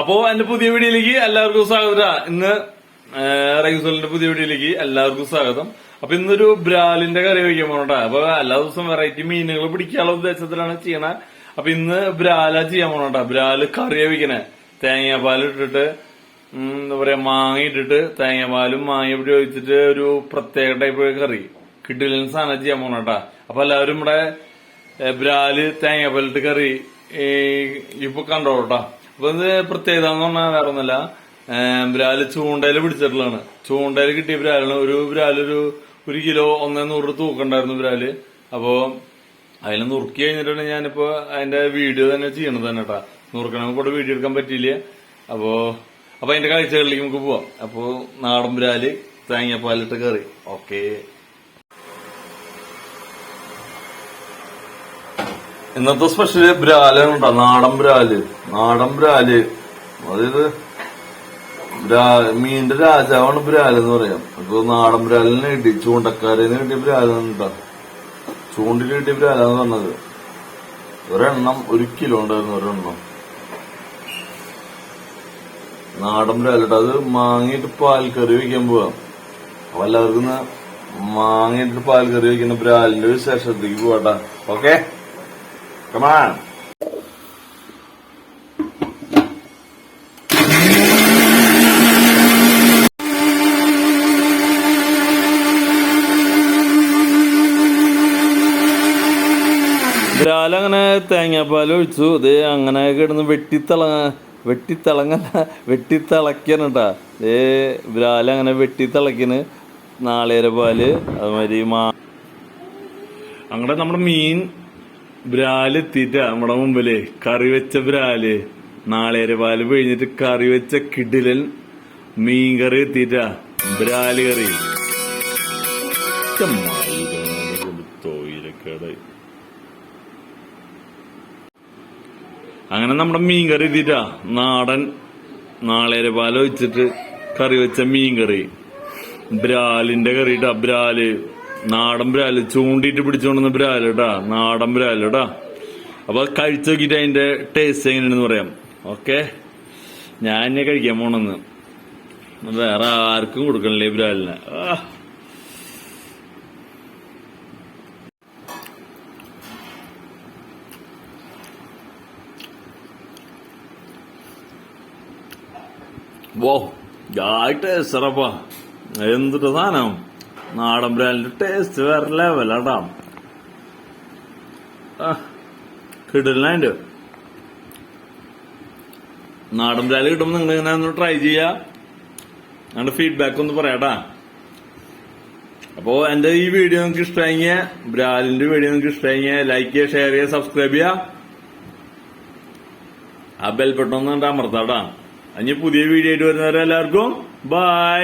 അപ്പോ എന്റെ പുതിയ വീഡിയോയിലേക്ക് എല്ലാവർക്കും സ്വാഗതം. ഇന്ന് റൈസോളിന്റെ പുതിയ വീഡിയോയിലേക്ക് എല്ലാവർക്കും സ്വാഗതം. അപ്പൊ ഇന്നൊരു ബ്രാലിന്റെ കറി വയ്ക്കാൻ പോകണ്ട അപ്പൊ എല്ലാ ദിവസവും വെറൈറ്റി മീനുകൾ പിടിക്കാനുള്ള ഉദ്ദേശത്തിലാണ് ചെയ്യണേ. അപ്പൊ ഇന്ന് ബ്രാല ചെയ്യാൻ പോകണ്ട ബ്രാൽ കറി വയ്ക്കണേ തേങ്ങാപ്പാൽ ഇട്ടിട്ട് എന്താ പറയാ മാങ്ങ ഇട്ടിട്ട് തേങ്ങാപ്പാലും മാങ്ങ ഉപയോഗിച്ചിട്ട് ഒരു പ്രത്യേക ടൈപ്പ് കറി. കിട്ടില്ല സാധനം ചെയ്യാൻ പോണോട്ടാ. അപ്പൊ എല്ലാവരും ഇവിടെ ഏ, തേങ്ങ പല്ലിട്ട് കറി ഇപ്പൊ കണ്ടോട്ടാ അപ്പൊ ഇത് പ്രത്യേകത എന്ന് പറഞ്ഞാൽ വേറെ ഒന്നല്ല ബ്രാൽ ചൂണ്ടയിൽ പിടിച്ചിട്ടുള്ളതാണ്. ചൂണ്ടയിൽ കിട്ടിയ ബ്രാലാണ് ഒരു ബ്രാലൊരു ഒരു കിലോ ഒന്നേ നൂറ് തൂക്കുണ്ടായിരുന്നു ബ്രാൽ അപ്പോ അതിൽ നുറുക്കി കഴിഞ്ഞിട്ടാണ് ഞാനിപ്പോ അതിന്റെ വീഡിയോ തന്നെ ചെയ്യണത് തന്നെ കേട്ടാ നുറുക്കണമെങ്കിൽ കൂടെ വീഡിയോ എടുക്കാൻ പറ്റിയില്ല. അപ്പോ അപ്പൊ അതിന്റെ കാഴ്ചകളിലേക്ക് നമുക്ക് പോവാം. അപ്പോ നാടൻ ബ്രാൽ തേങ്ങാപ്പാലിട്ട് കറി. ഓക്കേ. ഇന്നത്തെ സ്പെഷ്യൽ ബ്രാലാണ് കേട്ടോ. നാടൻ ബ്രാൽ. നാടൻ ബ്രാൽ. അതായത് മീന്റെ രാജാവാണ് ബ്രാൽ എന്ന് പറയാം. അപ്പൊ നാടൻ ബ്രാലിന് കിട്ടി ചൂണ്ടക്കാരന് കിട്ടിയ ബ്രാലാണ് കേട്ടോ. ചൂണ്ടിന് കിട്ടിയ ബ്രാലാന്ന് പറഞ്ഞത്. ഒരെണ്ണം ഒരു കിലോ ഉണ്ടായിരുന്നു ഒരെണ്ണം. നാടൻ ബ്രാലിട്ട് അത് മാങ്ങിയിട്ട് പാൽക്കറി വെക്കാൻ പോവാം. അപ്പൊ എല്ലാവർക്കും മാങ്ങിട്ട് മാങ്ങിയിട്ട് പാൽക്കറി വെക്കുന്ന ബ്രാലിന്റെ വിശേഷത്തേക്ക് പോവാട്ടാ. ഓക്കെ? Come on. അങ്ങനെ തേങ്ങാപ്പാൽ ഒഴിച്ചു ഇത് അങ്ങനെ കിടന്ന് വെട്ടിത്തിളങ്ങ വെട്ടിത്തിളങ്ങല്ല വെട്ടിത്തിളക്കാണ് കേട്ടാ ഏ ബ്രാലങ്ങനെ വെട്ടിത്തിളക്കിന് നാളേര പാൽ അതുമാതിരി മാ അങ്ങനെ നമ്മുടെ മീൻ ബ്രാൽ എത്തിയിട്ട നമ്മുടെ മുമ്പിൽ. കറി വെച്ച ബ്രാൽ. നാളേര പാൽ പിഴിഞ്ഞിട്ട് കറി വെച്ച കിടിലൻ മീൻ കറി. എത്തിയിട്ട ബ്രാൽ കറി അങ്ങനെ നമ്മുടെ മീൻ കറി എത്തിയിട്ട നാടൻ നാളേര പാൽ വെച്ചിട്ട് കറി വെച്ച മീൻ കറി ബ്രാലിന്റെ കറി ഇട്ടാ ബ്രാൽ. നാടൻ ബ്രാൽ ചൂണ്ടിട്ട് പിടിച്ചോണ്ടുന്ന ബ്രാൽ കേട്ടാ നാടൻ ബ്രാൽ കേട്ടാ അപ്പൊ കഴിച്ചു നോക്കിട്ട് അതിന്റെ ടേസ്റ്റ് എങ്ങനെയാണെന്ന് പറയാം. ഓക്കെ ഞാൻ തന്നെ കഴിക്കാൻ പോണെന്ന്. വേറെ ആർക്കും കൊടുക്കണില്ലേ ബ്രാലിനെ. വോ ടേസ്റ്ററപ്പാ എന്തിട്ട് സാധനം. നാടൻ ബ്രാൻഡിന്റെ ടേസ്റ്റ് വേറെ ലെവലാടാ കിടലിനായിട്ട് നാടൻ ബ്രാൻഡ് കിട്ടുമ്പോൾ നിങ്ങൾ ഇങ്ങനെ ഒന്ന് ട്രൈ ചെയ്യാ. ഞങ്ങളുടെ ഫീഡ്ബാക്ക് ഒന്ന് പറയാട്ടാ അപ്പോ എന്റെ ഈ വീഡിയോ നിങ്ങൾക്ക് ഇഷ്ടമായെങ്കിൽ ബ്രാലിന്റെ വീഡിയോ നിങ്ങൾക്ക് ഇഷ്ടമായെങ്കിൽ ലൈക്ക് ചെയ്യുക ഷെയർ ചെയ്യുക സബ്സ്ക്രൈബ് ചെയ്യുക. ആ ബെൽ ബട്ടൺ ഒന്ന് അമർത്താട്ടാ ഇനി പുതിയ വീഡിയോ ആയിട്ട് വരുന്നവരെല്ലാവർക്കും ബൈ